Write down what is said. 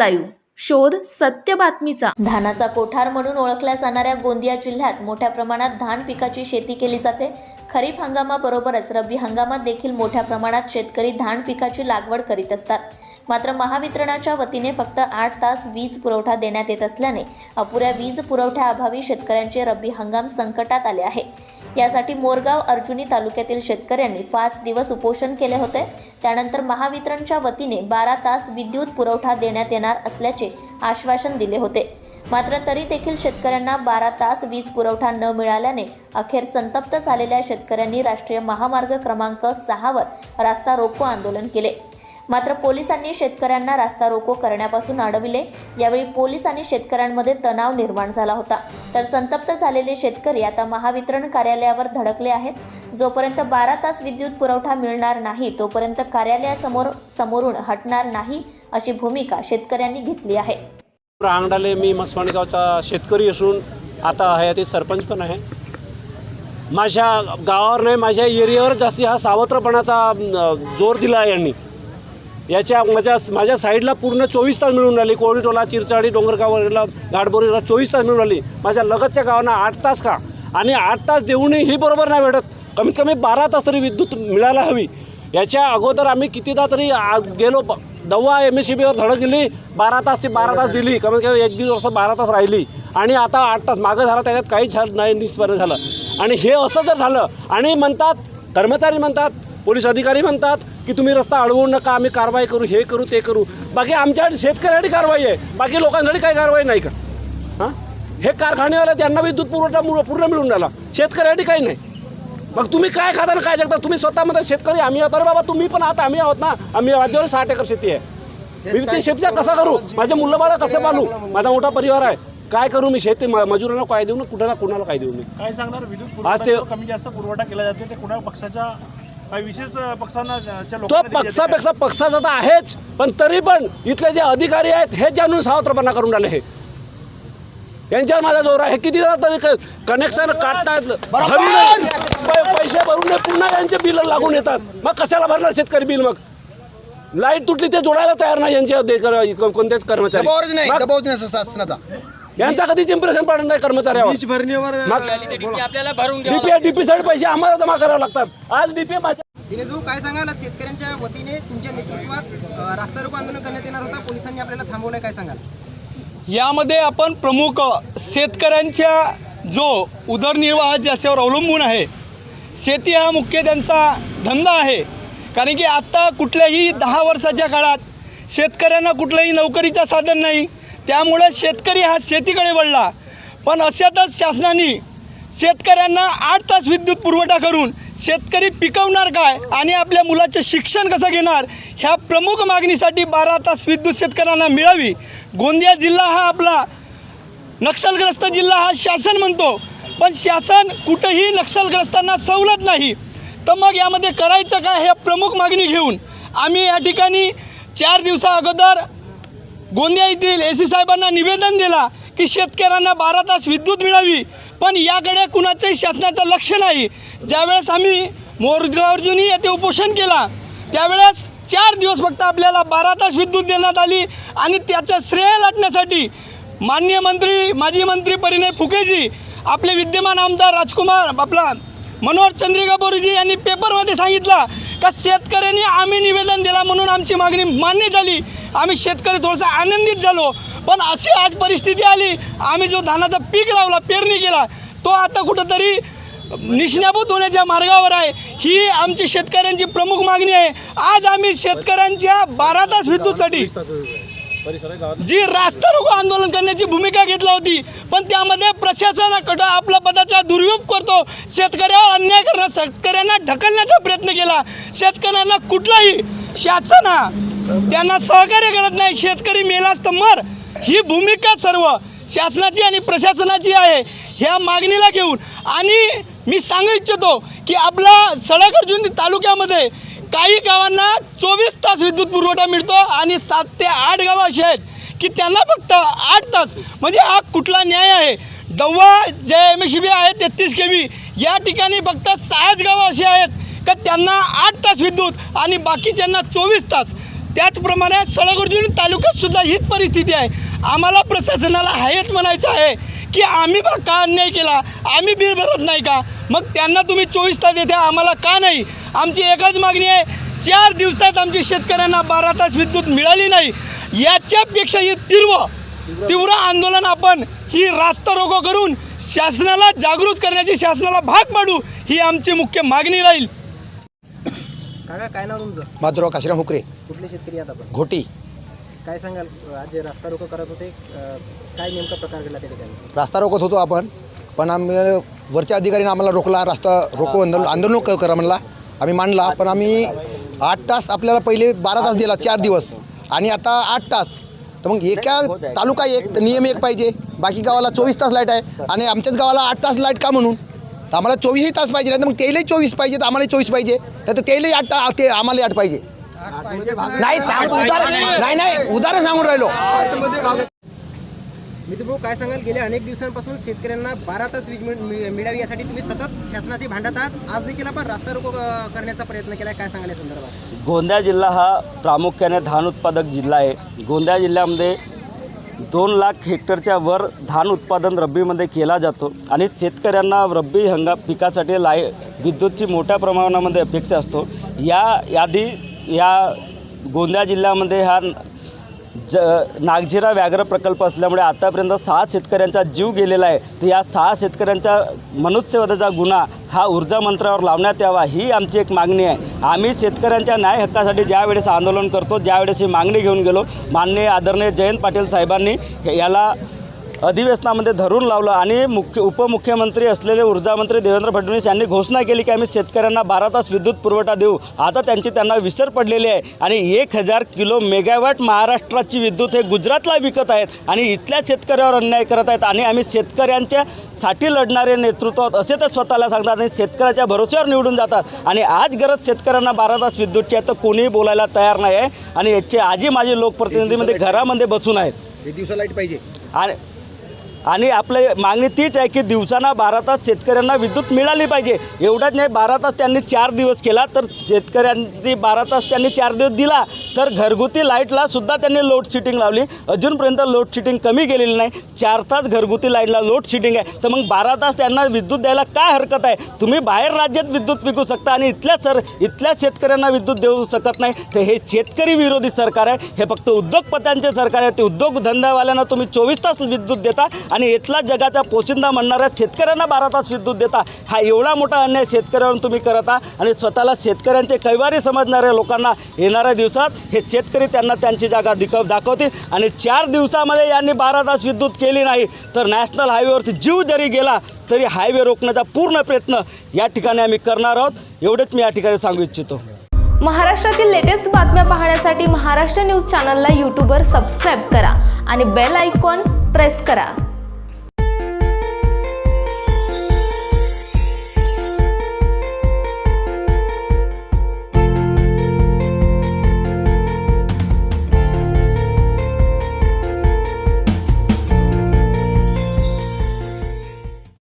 Live. शोध सत्य बातमीचा. धानाचा कोठार म्हणून ओळखल्या जाणाऱ्या गोंदिया जिल्ह्यात मोठ्या प्रमाणात धान पिकाची शेती केली जाते. खरीप हंगामाबरोबरच रब्बी हंगामात देखील मोठ्या प्रमाणात शेतकरी धान पिकाची लागवड करीत असतात. मात्र महावितरणाच्या वतीने फक्त आठ तास वीज पुरवठा देण्यात येत असल्याने अपुऱ्या वीज पुरवठ्याअभावी शेतकऱ्यांचे रब्बी हंगाम संकटात आले आहे. यासाठी मोरगाव अर्जुनी तालुक्यातील शेतकऱ्यांनी पाच दिवस उपोषण केले होते. त्यानंतर महावितरणच्या वतीने बारा तास विद्युत पुरवठा देण्यात येणार असल्याचे आश्वासन दिले होते. मात्र तरी देखील शेतकऱ्यांना बारा तास वीज पुरवठा न मिळाल्याने अखेर संतप्त झालेल्या शेतकऱ्यांनी राष्ट्रीय महामार्ग क्रमांक सहावर रास्ता रोको आंदोलन केले. मात्र पोलिसांनी शेतकऱ्यांना रास्ता रोको करण्यापासून अडविले. यावेळी पोलीस आणि शेतकऱ्यांमध्ये तणाव निर्माण झाला होता. तर संतप्त झालेले शेतकरी आता महावितरण कार्यालयावर धडकले आहेत. जोपर्यंत बारा तास विद्युत पुरवठा मिळणार नाही तोपर्यंत कार्यालयासमोर समोरून हटणार नाही अशी भूमिका शेतकऱ्यांनी घेतली आहे. रांगडाले मी मसवाणी गावचा शेतकरी असून आता हयाती सरपंच पण आहे. माझ्या गावावर नाही माझ्या एरियावर जास्ती हा सावत्रपणाचा जोर दिला आहे यांनी. याच्या माझ्या माझ्या साईडला पूर्ण चोवीस तास मिळून राहिली. कोळीटोला चिरचाडी डोंगरगावला गाडबोरीला चोवीस तास मिळून राहिली. माझ्या लगतच्या गावांना आठ तास का आणि आठ तास देऊनही ही बरोबर नाही भेटत. कमीत कमी बारा तास तरी विद्युत मिळायला हवी. याच्या अगोदर आम्ही कितीदा तरी आ- गेलो दव्वा एम एस सी बीवर धडक दिली. बारा तास बारा तास दिली. कमीत कमी एक दीड वर्ष बारा तास राहिली. आणि आता आठ तास मागं झालं त्याच्यात काहीच झालं नाही निष्पर्य झालं. आणि हे असं जर झालं आणि म्हणतात कर्मचारी म्हणतात पोलीस अधिकारी म्हणतात की तुम्ही रस्ता अडवू नका आम्ही कारवाई करू हे करू ते करू. बाकी आमच्यासाठी शेतकऱ्यासाठी कारवाई आहे. बाकी लोकांसाठी काही कारवाई नाही का? हां? हे कारखानेवाले त्यांना विद्युत पुरवठा मुळ- पूर्ण मिळून राहिला. शेतकऱ्यासाठी काही नाही. मग तुम्ही काय खाता काय जगता? तुम्ही स्वतः म्हणता शेतकरी आम्ही आहोत अरे बाबा तुम्ही पण आहात आम्ही आहोत ना. आम्ही माझ्यावर साठ एकर शेती आहे. मी ते शेतीचा कसा करू? माझे मुलं बाळा कसे पालू? माझा मोठा परिवार आहे. काय करू मी? शेती मजुरांना काय देऊ? ना कुठं ना कुणाला काय देऊ मी? काय सांगणार? विद्युत आज पुरवठा ते- कमी जास्त पुरवठा केला जातो ते कुणा पक्षाच्या विशेष पक्षांना तो पक्षापेक्षा पक्षाचा तर आहेच पण तरी पण इथले जे अधिकारी आहेत हे जाणून सावत्रपणा करून राहिले हे. यांच्यावर माझा जोर आहे. किती तरी कनेक्शन काढतात. पैसे भरून नाही, पुन्हा यांचे बिल लागून येतात. मग कशाला भरणार शेतकरी बिल मग? लाइट तुटली ते जोडायला तयार नाही यांचे अधिक- कोणतेच कर्मचारी. नाही यांचा कधीच इम्प्रेशन पडत नाही कर्मचाऱ्यावर. मग डीपी डीपी साईड पैसे आम्हाला जमा करावे लागतात. आज डीपी दिनेश भाऊ काय सांगाल? आज शेतकऱ्यांच्या वतीने तुमच्या नेतृत्वात अ, रास्ता रोको आंदोलन करण्यात येणार होता. पोलिसांनी आपल्याला थांबवलं काय सांगाल? यामध्ये आपण प्रमुख शेतकऱ्यांच्या जो उदरनिर्वाह ज्याच्यावर अवलंबून आहे शेती हा मुख्य त्यांचा धंदा आहे. कारण की आत्ता कुठल्याही दहा वर्षाच्या काळात शेतकऱ्यांना कुठलंही नोकरीचं साधन नाही. त्यामुळे शेतकरी हा शेतीकडे वळला. पण अशातच शासनाने शेतकऱ्यांना आठ तास विद्युत पुरवठा करून शेतकरी पिकवणार काय आणि आपल्या मुलाचं शिक्षण कसं घेणार ह्या प्रमुख मागणीसाठी बारा तास विद्युत शेतकऱ्यांना मिळावी. गोंदिया जिल्हा हा आपला नक्षलग्रस्त जिल्हा हा शासन म्हणतो. पण शासन कुठंही नक्षलग्रस्तांना सवलत नाही. तर मग यामध्ये करायचं काय हे प्रमुख मागणी घेऊन आम्ही या ठिकाणी चार दिवसा अगोदर गोंदिया येथील ए सी साहेबांना निवेदन दिला की शेतकऱ्यांना बारा तास विद्युत मिळावी. पण याकडे कुणाचंही शासनाचं लक्ष नाही. ज्यावेळेस आम्ही मोरगार्जुनी येथे उपोषण केला त्यावेळेस चार दिवस फक्त आपल्याला बारा तास विद्युत देण्यात आली आणि त्याचं श्रेय लाटण्यासाठी माननीय मंत्री माजी मंत्री परिणय फुकेजी आपले विद्यमान आमदार राजकुमार आपला मनोहर चंद्रिका बोरीजी यांनी पेपरमध्ये सांगितलं का शेतकऱ्यांनी आम्ही निवेदन दिला म्हणून आमची मागणी मान्य झाली? आम्ही शेतकरी थोडंसं आनंदित झालो. पण अशी आज परिस्थिती आली. आम्ही जो धानाचा पीक लावला पेरणी केला तो आता कुठंतरी निष्णाभूत होण्याच्या मार्गावर आहे. ही आमची शेतकऱ्यांची प्रमुख मागणी आहे. आज आम्ही शेतकऱ्यांच्या बारा तास विद्युतसाठी जी रास्ता रोको आंदोलन करण्याची भूमिका घेतली होती पण त्यामध्ये प्रशासनाकडं आपला पदाचा दुर्योग करतो. शेतकऱ्यावर अन्याय करणं शेतकऱ्यांना ढकलण्याचा प्रयत्न केला. शेतकऱ्यांना कुठलाही शासन त्यांना सहकार्य करत नाही. शेतकरी मेलाच तर मर. ही भूमिका सर्व शासनाची आणि प्रशासनाची आहे ह्या मागणीला घेऊन. आणि मी सांगू इच्छितो की आपला सडक अर्जुन तालुक्यामध्ये काही गावांना चोवीस तास विद्युत पुरवठा मिळतो आणि सात ते आठ गावं अशी आहेत की त्यांना फक्त आठ तास. म्हणजे हा कुठला न्याय आहे? दव्वा जे एम एस बी आहे तेहतीस के बी या ठिकाणी फक्त सहाच गावं अशी आहेत का त्यांना आठ तास विद्युत आणि बाकीच्यांना चोवीस तास? त्याचप्रमाणे सळगुर्जुन तालुक्यातसुद्धा हीच परिस्थिती आहे. आम्हाला प्रशासनाला हायच म्हणायचं आहे की आम्ही बा का अन्याय केला? आम्ही बिल भरत नाही का? मग त्यांना तुम्ही चोवीस तास देते आम्हाला का नाही? आमची एकच मागणी आहे चार दिवसात आमची शेतकऱ्यांना बारा तास विद्युत मिळाली नाही. याच्यापेक्षाही तीव्र तीव्र आंदोलन आपण ही रास्ता रोको करून शासनाला जागृत करण्याची शासनाला भाग पाडू ही आमची मुख्य मागणी राहील. काका काय नाव तुमचं? माधुराव काशीराम हुकरे. कुठले शेतकरी आहात आपण? घोटी. काय सांगाल आज जे रास्ता रोको करत होते काय नेमका प्रकार घडला त्या ठिकाणी रास्ता रोखत होतो आपण पण आम्ही वरच्या अधिकाऱ्याने आम्हाला रोखला रास्ता रोको आंदोलन आंदोलन क- करा म्हणला. आम्ही मांडला पण आम्ही आठ तास आपल्याला पहिले बारा तास दिला चार दिवस. आणि आता आठ तास. तर मग एका तालुका एक तर नियम एक पाहिजे. बाकी गावाला चोवीस तास लाइट आहे. आणि आमच्याच गावाला आठ तास लाइट का म्हणून? तर आम्हाला चोवीसही तास पाहिजे नाही तर मग तेलही चोवीस पाहिजे तर आम्हाला चोवीस पाहिजे. नाही तर तेलही आठ ता- ते आम्हाला आठ पाहिजे. नाही सांग उदाहरण नाही नाही उदाहरण सांगून राहिलो. मित्र भाऊ काय सांगाल? गेल्या अनेक दिवसांपासून शेतकऱ्यांना बारा तास वीज मिळावी यासाठी तुम्ही सतत शासनाशी भांडत आहात. आज देखील आपण रास्ता रोको करण्याचा प्रयत्न केला काय सांगाल या संदर्भात? गोंदिया जिल्हा हा प्रामुख्याने धान उत्पादक जिल्हा आहे. गोंदिया जिल्ह्यामध्ये दोन लाख हेक्टरच्या वर धान उत्पादन रब्बीमध्ये केला जातो आणि शेतकऱ्यांना रब्बी हंगाम पिकासाठी लाय विद्युतची मोठ्या प्रमाणामध्ये अपेक्षा असतो. या यादी या गोंदिया जिल्ह्यामध्ये हा ज नागझिरा व्याघ्र प्रकल्प असल्यामुळे आतापर्यंत सहा शेतकऱ्यांचा जीव गेलेला आहे. तर या सहा शेतकऱ्यांच्या मनुष्यवधाचा गुन्हा हा ऊर्जा मंत्र्यावर लावण्यात यावा ही आमची एक मागणी आहे. आम्ही शेतकऱ्यांच्या न्याय हक्कासाठी ज्यावेळेस आंदोलन करतो ज्यावेळेस ही मागणी घेऊन गेलो माननीय आदरणीय जयंत पाटील साहेबांनी याला अधिवेशनामध्ये धरून लावलं आणि मुख्य उपमुख्यमंत्री असलेले ऊर्जामंत्री देवेंद्र फडणवीस यांनी घोषणा केली की आम्ही शेतकऱ्यांना बारा तास विद्युत पुरवठा देऊ. आता त्यांची त्यांना विसर पडलेली आहे. आणि एक हजार किलो मेगावॅट महाराष्ट्राची विद्युत हे गुजरातला विकत आहेत आणि इथल्या शेतकऱ्यावर अन्याय करत आहेत. आणि आम्ही शेतकऱ्यांच्या साठी लढणारे नेतृत्व असे तर स्वतःला सांगतात आणि शेतकऱ्याच्या भरोश्यावर निवडून जातात. आणि आज गरज शेतकऱ्यांना बारा तास विद्युतची आहे तर कोणीही बोलायला तयार नाही आहे आणि याचे आजी माझे लोकप्रतिनिधीमध्ये घरामध्ये बसून आहेत. दिवसा लाइट पाहिजे. आणि आणि आपली मागणी तीच आहे की दिवसांना बारा तास शेतकऱ्यांना विद्युत मिळाली पाहिजे. एवढंच नाही बारा तास त्यांनी चार दिवस केला तर शेतकऱ्यांनी बारा तास त्यांनी चार दिवस दिला तर घरगुती लाईटला सुद्धा त्यांनी लोड शेडिंग लावली. अजूनपर्यंत लोड शेडिंग कमी गेलेली नाही. चार तास घरगुती लाईटला लोड शेडिंग आहे. तर मग बारा तास त्यांना विद्युत द्यायला काय हरकत आहे? तुम्ही बाहेर राज्यात विद्युत विकू शकता आणि इथल्या सर इथल्या शेतकऱ्यांना विद्युत देऊ शकत नाही. तर हे शेतकरी विरोधी सरकार आहे. हे फक्त उद्योगपत्यांचे सरकार आहे. ते उद्योगधंदावाल्यांना तुम्ही चोवीस तास विद्युत देता. आणि इथला जगाचा पोशिंदा म्हणणाऱ्या शेतकऱ्यांना बारा तास विद्युत देता. हा एवढा मोठा अन्याय शेतकऱ्यांवर तुम्ही करत आहात आणि स्वतःला शेतकऱ्यांचे कैवारी समजणाऱ्या लोकांना येणाऱ्या दिवसात हे शेतकरी त्यांना त्यांची जागा दिकव दाखवतील. आणि चार दिवसामध्ये यांनी बारा तास विद्युत केली नाही तर नॅशनल हायवेवरती जीव जरी गेला तरी हायवे रोखण्याचा पूर्ण प्रयत्न या ठिकाणी आम्ही करणार आहोत. एवढेच मी या ठिकाणी सांगू इच्छितो. महाराष्ट्रातील लेटेस्ट बातम्या पाहण्यासाठी महाराष्ट्र न्यूज चॅनलला यूट्यूबवर सबस्क्राईब करा आणि बेल आयकॉन प्रेस करा.